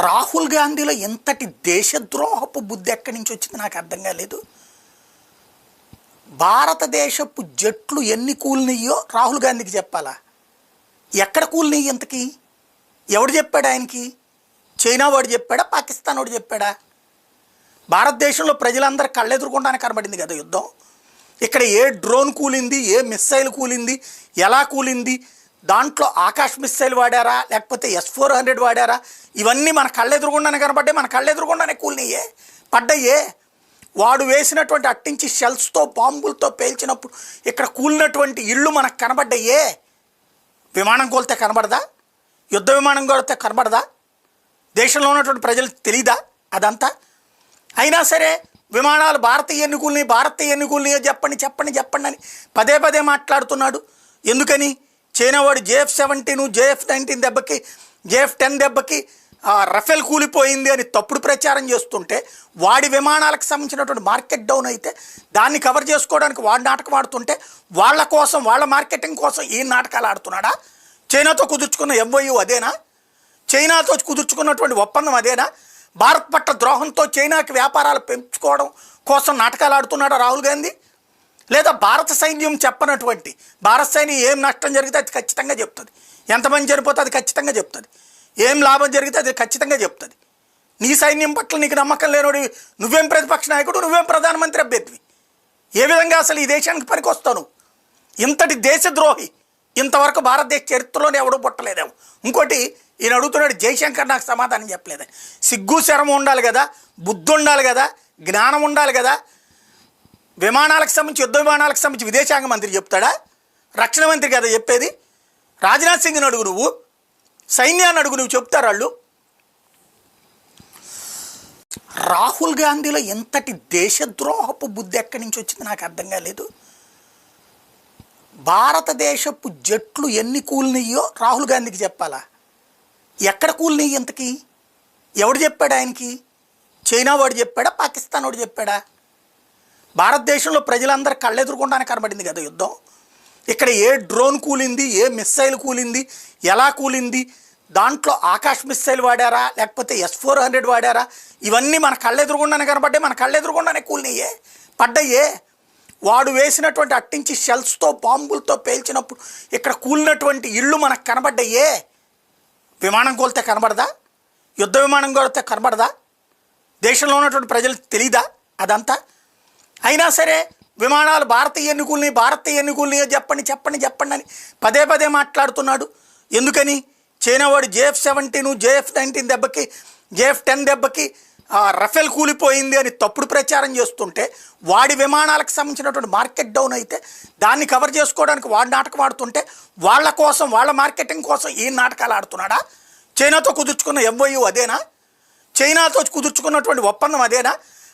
రాహుల్ గాంధీలో ఎంతటి దేశద్రోహపు బుద్ధి ఎక్కడి నుంచి వచ్చింది నాకు అర్థం కాలేదు. భారతదేశపు జట్లు ఎన్ని కూలినయ్యో రాహుల్ గాంధీకి చెప్పాలా? ఎక్కడ కూలినయ్యి ఇంతకి? ఎవడు చెప్పాడు ఆయనకి? చైనా వాడు చెప్పాడా? పాకిస్తాన్ వాడు చెప్పాడా? భారతదేశంలో ప్రజలందరూ కళ్ళెదురుకుండానే కనబడింది కదా యుద్ధం. ఇక్కడ ఏ డ్రోన్ కూలింది ఏ మిస్సైల్ కూలింది ఎలా కూలింది దాంట్లో ఆకాశ్ మిస్సైల్ వాడారా? లేకపోతే ఎస్ ఫోర్ హండ్రెడ్ వాడారా? ఇవన్నీ మన కళ్ళెదురుగుండానే కనబడ్డాయి మన కళ్ళెదురుగుండానే కూలినాయే పడ్డాయే. వాడు వేసినటువంటి అట్టించి షెల్స్తో బాంబులతో పేల్చినప్పుడు ఇక్కడ కూలినటువంటి ఇళ్ళు మనకు కనబడ్డయ్యే విమానం కోల్తే కనబడదా? యుద్ధ విమానం కోల్తే కనబడదా? దేశంలో ఉన్నటువంటి ప్రజలకు తెలీదా అదంతా? అయినా సరే విమానాలు భారతీయ ఎన్నికల్ని భారతీయ ఎన్నికల్ని చెప్పండి చెప్పండి చెప్పండి అని పదే పదే మాట్లాడుతున్నాడు. ఎందుకని? చైనా వాడు జేఎఫ్ సెవెంటీన్ జేఎఫ్ నైన్టీన్ దెబ్బకి జేఎఫ్ టెన్ దెబ్బకి రఫెల్ రఫేల్ కూలిపోయింది అని తప్పుడు ప్రచారం చేస్తుంటే వాడి విమానాలకు సంబంధించినటువంటి మార్కెట్ డౌన్ అయితే దాన్ని కవర్ చేసుకోవడానికి వాడి నాటకం ఆడుతుంటే వాళ్ళ కోసం వాళ్ళ మార్కెటింగ్ కోసం ఈ నాటకాలు ఆడుతున్నాడా? చైనాతో కుదుర్చుకున్న ఎంఓయూ అదేనా? చైనాతో కుదుర్చుకున్నటువంటి ఒప్పందం అదేనా? భారత్ పట్ల ద్రోహంతో చైనాకి వ్యాపారాలు పెంచుకోవడం కోసం నాటకాలు ఆడుతున్నాడా రాహుల్ గాంధీ? లేదా భారత సైన్యం చెప్పనటువంటి భారత సైన్యం ఏం నష్టం జరిగితే అది ఖచ్చితంగా చెప్తుంది. ఎంతమంది చనిపోతే అది ఖచ్చితంగా చెప్తుంది. ఏం లాభం జరిగితే అది ఖచ్చితంగా చెప్తుంది. నీ సైన్యం పట్ల నీకు నమ్మకం లేనోడి నువ్వేం ప్రతిపక్ష నాయకుడు నువ్వేం ప్రధానమంత్రి అభ్యర్థివి? ఏ విధంగా అసలు ఈ దేశానికి పనికొస్తావు? ఇంతటి దేశద్రోహి ఇంతవరకు భారతదేశ చరిత్రలోనే ఎవడూ పుట్టలేదేమో. ఇంకోటి ఈయన అడుగుతున్నాడు జయశంకర్ నాకు సమాధానం చెప్పలేదు సిగ్గు శరం ఉండాలి కదా బుద్ధి ఉండాలి కదా జ్ఞానం ఉండాలి కదా విమానాలకు సంబంధించి యుద్ధ విమానాలకు సంబంధించి విదేశాంగ మంత్రి చెప్తాడా? రక్షణ మంత్రి కదా చెప్పేది. రాజ్నాథ్ సింగ్ని అడుగు నువ్వు. సైన్యాన్ని అడుగు నువ్వు చెప్తారు వాళ్ళు? రాహుల్ గాంధీలో ఎంతటి దేశద్రోహపు బుద్ధి ఎక్కడి నుంచి వచ్చింది నాకు అర్థం కాలేదు. భారతదేశపు జట్లు ఎన్ని కూలినయ్యో రాహుల్ గాంధీకి చెప్పాలా? ఎక్కడ కూలినయ్యి ఇంతకీ? ఎవడు చెప్పాడు ఆయనకి? చైనా వాడు చెప్పాడా? పాకిస్తాన్ వాడు చెప్పాడా? భారతదేశంలో ప్రజలందరూ కళ్ళెదురుకుండానే కనబడింది కదా యుద్ధం. ఇక్కడ ఏ డ్రోన్ కూలింది ఏ మిస్సైల్ కూలింది ఎలా కూలింది దాంట్లో ఆకాశ్ మిస్సైల్ వాడారా లేకపోతే ఎస్ ఫోర్ హండ్రెడ్ వాడారా? ఇవన్నీ మన కళ్ళెదురుగుండానే కనబడ్డాయి మన కళ్ళెదురుగుండానే కూలినయ్యే పడ్డాయే. వాడు వేసినటువంటి అట్టించి షెల్స్తో బాంబులతో పేల్చినప్పుడు ఇక్కడ కూలినటువంటి ఇళ్ళు మనకు కనబడ్డాయే. విమానం కోల్తే కనబడదా? యుద్ధ విమానం కోల్తే కనబడదా? దేశంలో ఉన్నటువంటి ప్రజలకు తెలీదా అదంతా? అయినా సరే విమానాలు భారతీయ ఎన్నికల్ని భారతీయ ఎన్నికల్ని చెప్పండి చెప్పండి చెప్పండి అని పదే పదే మాట్లాడుతున్నాడు. ఎందుకని? చైనా వాడు జేఎఫ్ సెవెంటీన్ జేఎఫ్ నైన్టీన్ దెబ్బకి జేఎఫ్ టెన్ దెబ్బకి రఫెల్ రఫేల్ కూలిపోయింది అని తప్పుడు ప్రచారం చేస్తుంటే వాడి విమానాలకు సంబంధించినటువంటి మార్కెట్ డౌన్ అయితే దాన్ని కవర్ చేసుకోవడానికి వాడి నాటకం ఆడుతుంటే వాళ్ళ కోసం వాళ్ళ మార్కెటింగ్ కోసం ఈ నాటకాలు ఆడుతున్నాడా? చైనాతో కుదుర్చుకున్న ఎంఓయూ అదేనా? చైనాతో కుదుర్చుకున్నటువంటి ఒప్పందం అదేనా?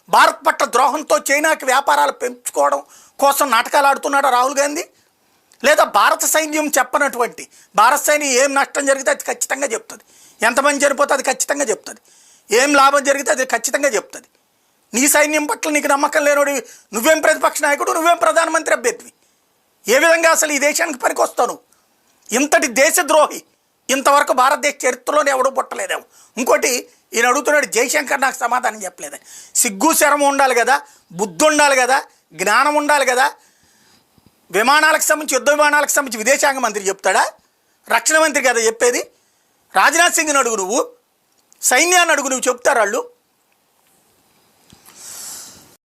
భారత్ పట్ల ద్రోహంతో చైనాకి వ్యాపారాలు పెంచుకోవడం కోసం నాటకాలు ఆడుతున్నాడా రాహుల్ గాంధీ? లేదా భారత సైన్యం చెప్పనటువంటి భారత సైన్యం ఏం నష్టం జరిగితే అది ఖచ్చితంగా చెప్తుంది. ఎంతమంది చనిపోతే అది ఖచ్చితంగా చెప్తుంది. ఏం లాభం జరిగితే అది ఖచ్చితంగా చెప్తుంది. నీ సైన్యం పట్ల నీకు నమ్మకం లేనోడి నువ్వేం ప్రతిపక్ష నాయకుడు నువ్వేం ప్రధానమంత్రి అభ్యర్థివి? ఏ విధంగా అసలు ఈ దేశానికి పనికొస్తావు నువ్వు? ఇంతటి దేశద్రోహి ఇంతవరకు భారతదేశ చరిత్రలోనే ఎవడూ పుట్టలేదేమో. ఇంకోటి ఈయన అడుగుతున్నాడు జయశంకర్ నాకు సమాధానం చెప్పలేదు సిగ్గు శరం ఉండాలి కదా బుద్ధి ఉండాలి కదా జ్ఞానం ఉండాలి కదా. విమానాలకు సంబంధించి యుద్ధ విమానాలకు సంబంధించి విదేశాంగ మంత్రి చెప్తాడా? రక్షణ మంత్రి కదా చెప్పేది. రాజ్నాథ్ సింగ్ని అడుగు నువ్వు. సైన్యాన్ని అడుగు నువ్వు చెప్తారు వాళ్ళు?